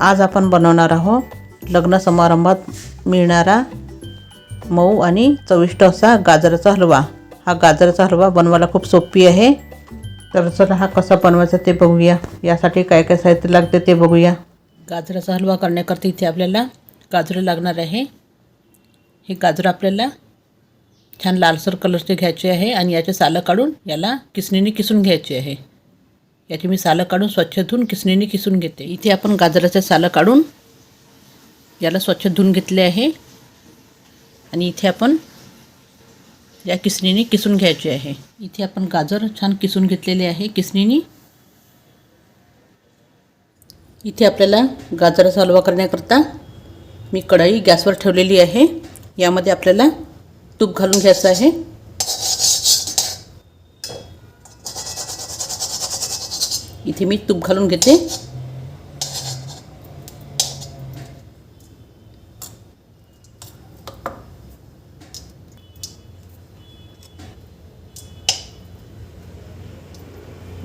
आज आपण बनवणार आहोत लग्न समारंभात मिळणारा मऊ आणि चविष्ट असा गाजराचा हलवा. हा गाजराचा हलवा बनवायला खूप सोपी आहे. तर चला हा कसा बनवायचा ते बघूया. यासाठी काय काय साहित्य लागते ते बघूया. गाजराचा हलवा करण्याकरता इथे आपल्याला गाजरं लागणार आहे. हे गाजरं आपल्याला छान लालसर कलरचे घ्यायचे आहे आणि याचे सालं काढून याला किसणीने किसून घ्यायचे आहे. याची मी सालं काढून स्वच्छ धुवून किसणीने किसून घेते. इथे आपण गाजराचं सालं काढून याला स्वच्छ धुवून घेतले आहे. आणि इथे आपण या किसणीने किसून घ्यायचे आहे. इथे आपण गाजर छान किसून घेतलेले आहे किसणीने. इथे आपल्याला गाजराचा हलवा करण्याकरता मी कढई गॅसवर ठेवलेली आहे. यामध्ये आपल्याला तूप घालून घ्यायचं आहे. इथे मी तूप घालून घेते.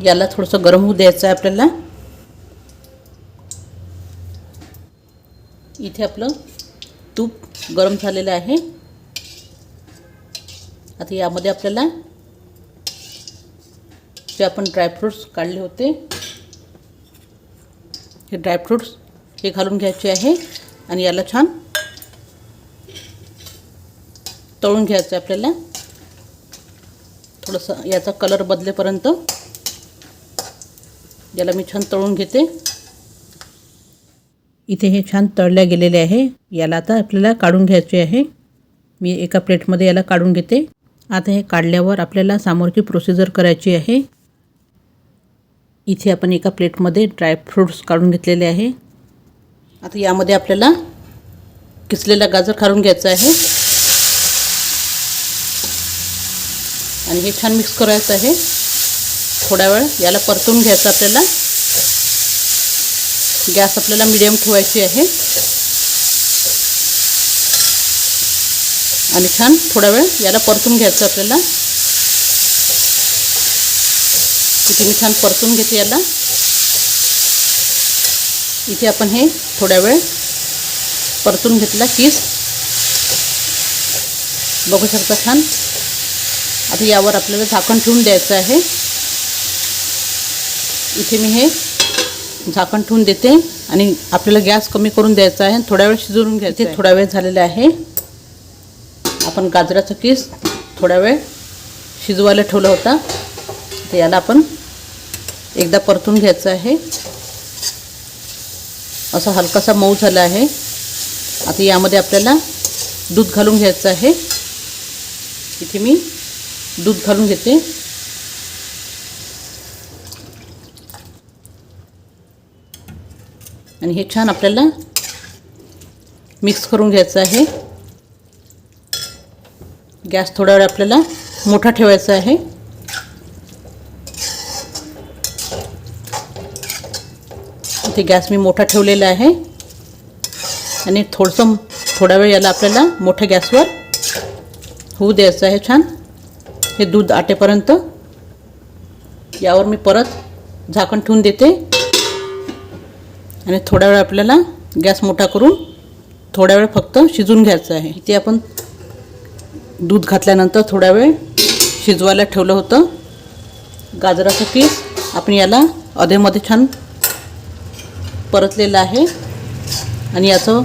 याला थोडंसं गरम होऊ द्यायचं आहे आपल्याला. इथे आपलं तूप गरम झालेलं आहे. आता यामध्ये आपल्याला जे आपण ड्रायफ्रूट्स काढले होते हे ड्रायफ्रूट्स हे घालून घ्यायचे आहे आणि याला छान तळून घ्यायचं आहे आपल्याला. थोडंसं याचा कलर बदलेपर्यंत याला मी छान तळून घेते. इथे हे छान तळल्या गेलेले आहे. याला आता आपल्याला काढून घ्यायचे आहे. मी एका प्लेटमध्ये याला काढून घेते. आता हे काढल्यावर आपल्याला सामोरची प्रोसिजर करायची आहे. इथे आपण एका प्लेटमध्ये ड्रायफ्रूट्स काढून घेतलेले आहे. आता यामध्ये आपल्याला किसलेला गाजर काढून घ्यायचा आहे. आणि हे छान मिक्स करायचं आहे. थोडा वेळ याला परतून घ्यायचं आपल्याला. गॅस आपल्याला मिडियम ठेवायची आहे. आणि छान थोडा वेळ याला परतून घ्यायचं आपल्याला. इथे मी छान परतून घेते याला. इथे आपण हे थोड्या वेळ परतून घेतला किस. बघू शकता छान. आता यावर आपल्याला झाकण ठेवून द्यायचं आहे. इथे मी हे झाकण ठेवून देते आणि आपल्याला गॅस कमी करून द्यायचा आहे थोड्या वेळ शिजवून घ्यायचे थोडा वेळ झालेला आहे. आपण गाजराचा किस थोडा वेळ शिजवायला ठेवला होता. तर याला आपण एकदा परतून घ्यायचं आहे. असा हलकासा मऊ झाला आहे. आता यामध्ये आपल्याला दूध घालून घ्यायचं आहे. इथे मी दूध घालून घेते. आणि हे छान आपल्याला मिक्स करून घ्यायचं आहे. गॅस थोडा वेळ आपल्याला मोठा ठेवायचा आहे. इथे गॅस मी मोठा ठेवलेला आहे. आणि थोडंसं थोडा वेळ याला आपल्याला मोठ्या गॅसवर होऊ द्यायचं आहे छान. हे दूध आटेपर्यंत. यावर मी परत झाकण ठेवून देते. आणि थोडा वेळ आपल्याला गॅस मोठा करून थोड्या वेळ फक्त शिजून घ्यायचं आहे. इथे आपण दूध घातल्यानंतर थोडा वेळ शिजवायला ठेवलं होतं. गाजराचं पीस आपण याला अधेमध्ये छान परतलेलं आहे. आणि याचं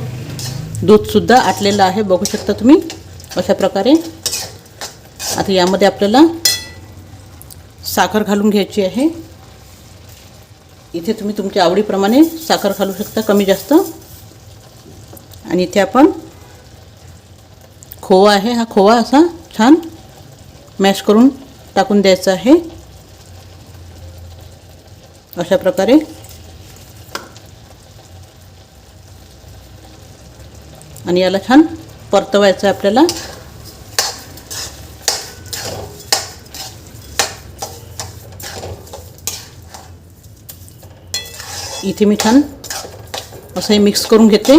दूधसुद्धा आटलेलं आहे. बघू शकता तुम्ही अशा प्रकारे. आता यामध्ये आपल्याला साखर घालून घ्यायची आहे. इथे तुम्ही तुमच्या आवडीप्रमाणे साखर घालू शकता कमी जास्त. आणि इथे आपण खोवा आहे. हा खोवा असा छान मॅश करून टाकून द्यायचा आहे. अशा प्रकारे आणि याला छान परतवायचं आहे आपल्याला. इथे मी छान असं हे मिक्स करून घेते.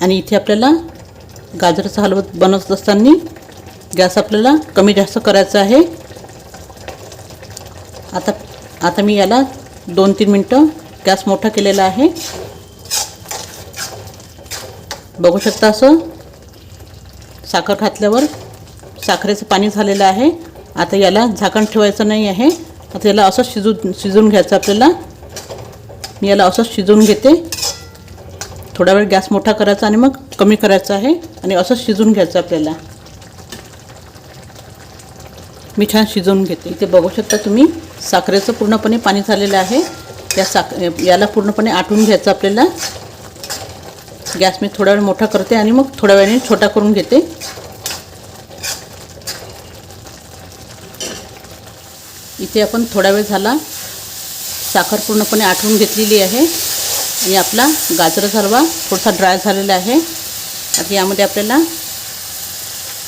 आणि इथे आपल्याला गाजराचा हलवा बनवत असताना गॅस आपल्याला कमी जास्त करायचा आहे. आता आता मी याला दोन तीन मिनटं गॅस मोठा केलेला आहे. बघू शकता असं? साखर घातल्यावर साखरेचं पाणी झालेलं आहे. आता याला झाकण ठेवायचं नाही आहे. आता याला असं शिजू शिजून घ्यायचं आपल्याला. मी याला असंच शिजवून घेते. थोडा वेळ गॅस मोठा करायचा आणि मग कमी करायचा आहे आणि असंच शिजवून घ्यायचं आपल्याला. मी छान शिजवून घेते. इथे बघू शकता तुम्ही साखरेचं पूर्णपणे पाणी झालेलं आहे. या साख याला पूर्णपणे आटून घ्यायचं आपल्याला. गॅस मी थोडा वेळ मोठा करते आणि मग थोड्या वेळाने छोटा करून घेते. इथे आपण थोडा वेळ झाला. साखर पूर्णपणे आटवून घेतलेली आहे. आणि आपला गाजराचा हलवा थोडासा ड्राय झालेला आहे. आता यामध्ये आपल्याला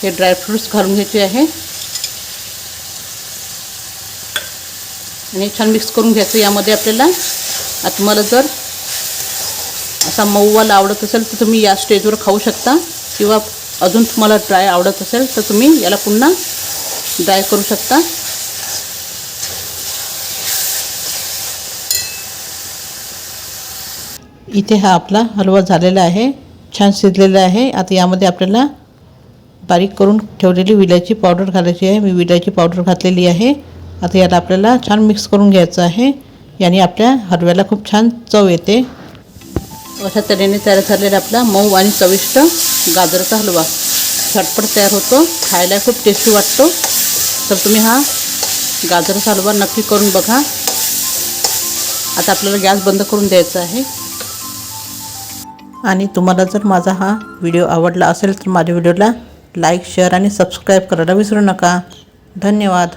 हे ड्रायफ्रूट्स घालून घ्यायचे आहे. आणि छान मिक्स करून घ्यायचं यामध्ये आपल्याला. आता तुम्हाला जर असा मऊवाला आवडत असेल तर तुम्ही या स्टेजवर खाऊ शकता. किंवा अजून तुम्हाला ड्राय आवडत असेल तर तुम्ही याला पुन्हा ड्राय करू शकता. इथे हा आपला हलवा झालेला आहे. छान शिजलेला आहे. आता यामध्ये आपल्याला बारीक करून ठेवलेली विलायची पावडर घालायची आहे. मी विलायची पावडर घातलेली आहे. आता याला आपल्याला छान मिक्स करून घ्यायचं आहे. याने आपल्या हलव्याला खूप छान चव येते. अशा तऱ्हेने तयार झालेला आपला मऊ आणि चविष्ट गाजराचा हलवा. झटपट तयार होतो. खायला खूप टेस्टी वाटतो. तर तुम्ही हा गाजराचा हलवा नक्की करून बघा. आता आपल्याला गॅस बंद करून द्यायचा आहे. आणि तुम्हाला जर माझा हा व्हिडिओ आवडला असेल तर माझ्या व्हिडिओला लाईक शेअर आणि सबस्क्राईब करायला विसरू नका. धन्यवाद.